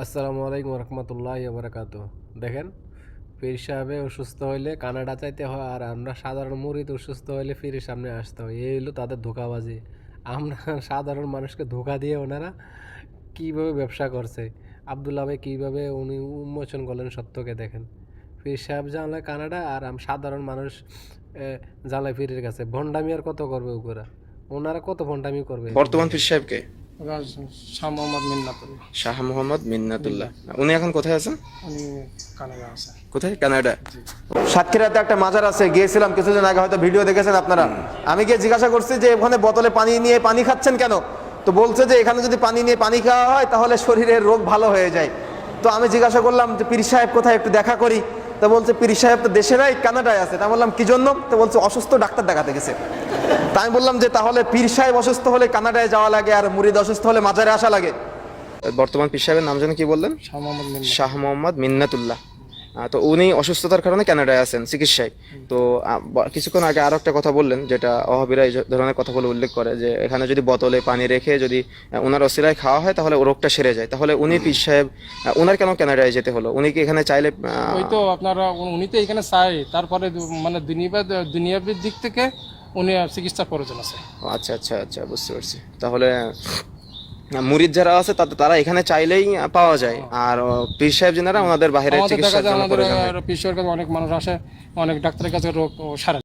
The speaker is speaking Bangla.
আসসালামু আলাইকুম রহমতুল্লাহ বারাকাতু দেখেন, পীর সাহেবে অসুস্থ হইলে কানাডা চাইতে হয় আর আমরা সাধারণ মুরিদ অসুস্থ হইলে পীরের সামনে আসতে হয়। এই হলো তাদের ধোকাবাজি। আমরা সাধারণ মানুষকে ধোকা দিয়ে ওনারা কীভাবে ব্যবসা করছে, আবদুল্লাহ ভাই কীভাবে উনি উন্মোচন করলেন সত্যকে দেখেন। পীর সাহেব জানলে কানাডা আর আম সাধারণ মানুষ জানলে পীরের কাছে। ভণ্ডামি আর কত করবে ওরা ওনারা কত ভণ্ডামি করবে? বর্তমান পীর সাহেবকে? শাহ মোহাম্মদ মিন্নাতুল্লাহ। শাহ মোহাম্মদ মিন্নাতুল্লাহ। উনি এখন কোথায় আছেন? উনি কানাডা আছে কোথায়? কানাডা। সাতক্ষীরাতে একটা মাজার আছে গিয়েছিলাম কিছুদিন আগে হয়তো ভিডিও দেখেছেন আপনারা। আমি গিয়ে জিজ্ঞাসা করছি যে ওখানে বোতলে পানি নিয়ে পানি খাচ্ছেন কেন? তো বলছে যে এখানে যদি পানি নিয়ে পানি খাওয়া হয় তাহলে শরীরের রোগ ভালো হয়ে যায়। তো আমি জিজ্ঞাসা করলাম যে পীর সাহেব কোথায় একটু দেখা করি? তো বলছে পীর সাহেব তো দেশে নাই কানাডায় আছে। তা বললাম কি জন্য? তো বলছে অসুস্থ ডাক্তার দেখাতে গেছে। তা আমি বললাম যে তাহলে পীর সাহেব অসুস্থ হলে কানাডায় যাওয়া লাগে আর মুরিদ অসুস্থ হলে মাজারে আসা লাগে? বর্তমান পীর সাহেবের নাম জানি কি বললেন? শাহ মোহাম্মদ মিন্না মিন্নাতুল্লাহ। তো উনি অসুস্থতার কারণে কানাডায় আছেন চিকিৎসায়। তো কিছুক্ষণ আগে আরও একটা কথা বললেন যেটা অহাবিরা এই ধরনের কথা বলে উল্লেখ করে যে এখানে যদি বোতলে পানি রেখে যদি ওনার অসিলায় খাওয়া হয় তাহলে রোগটা সেরে যায়। তাহলে উনি পীর সাহেব ওনার কেন কানাডায় যেতে হলো? উনি কি এখানে চাইলে ওই তো আপনারা উনি তো এখানে চাই। তারপরে মানে দুনিয়া দুনিয়াবির দিক থেকে উনি চিকিৎসার প্রয়োজন আছে। আচ্ছা আচ্ছা আচ্ছা বুঝতে পারছি। তাহলে মুরিদ যারা আছে তাতে তারা এখানে চাইলেই পাওয়া যায়। আর পীর সাহেব যেনারা ওনাদের বাইরে চিকিৎসার জন্য প্রয়োজন। পিছিয়ে অনেক মানুষ আসে অনেক ডাক্তারের কাছে রোগ সারে।